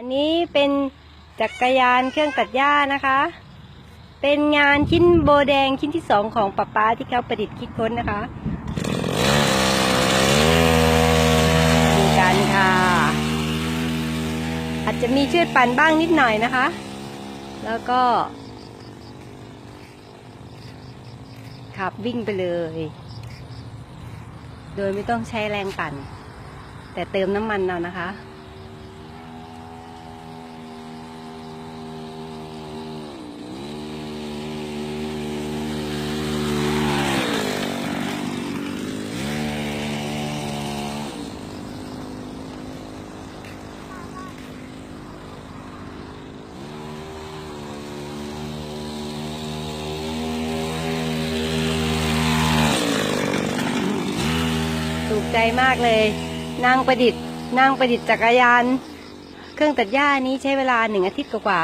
อันนี้เป็นจักรยานเครื่องตัดหญ้านะคะ เป็นงานชิ้นโบแดงชิ้นที่สองของป๊าป๊าที่เขาประดิษฐ์คิดค้นนะคะดูกันค่ะ อาจจะมีชืดปั่นบ้างนิดหน่อยนะคะ แล้วก็ ขับวิ่งไปเลย โดยไม่ต้องใช้แรงปั่น แต่เติมน้ำมันเอานะคะ ถูกใจมากเลย นางประดิษฐ์ นางประดิษฐ์จักรยาน เครื่องตัดหญ้านี้ใช้เวลาหนึ่งอาทิตย์กว่า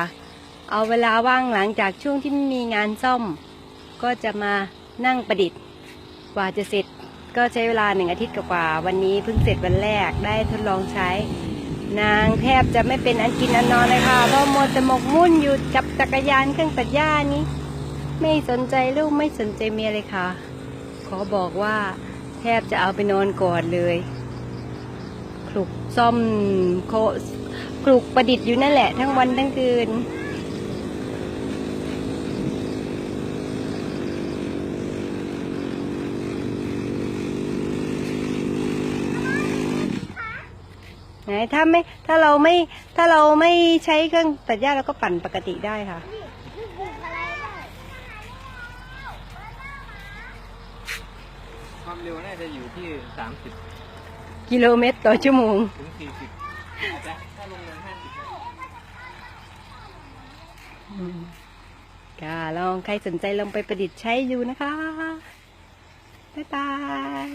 เอาเวลาว่างหลังจากช่วงที่ไม่มีงานซ่อม ก็จะมานั่งประดิษฐ์ กว่าจะเสร็จก็ใช้เวลาหนึ่งอาทิตย์กว่าวันนี้เพิ่งเสร็จวันแรกได้ทดลองใช้ นางแทบจะไม่เป็นอันกินอันนอนเลยค่ะ เพราะมัวแต่หมกมุ่นอยู่กับจักรยานเครื่องตัดหญ้านี้ ไม่สนใจลูกไม่สนใจเมียเลยค่ะ ขอบอกว่า ทบจะเอาไปนอนก่อนเลยคลุกซ่อมโคคลุกประดิษฐ์อยู่นั่นแหละ ทั้งวันทั้งคืน ไหนถ้าไม่ถ้าเราไม่ถ้าเราไม่ใช้เครื่องตัดหญ้าเราก็ปั่นปกติได้ค่ะ ความเร็วน่าจะอยู่ที่ 30 กิโลเมตรต่อชั่วโมง ถึง 40แต่ถ้าลงเนิน50นะค่ะลองใครสนใจลองไปประดิษฐ์ใช้ดูนะคะ บ๊ายบาย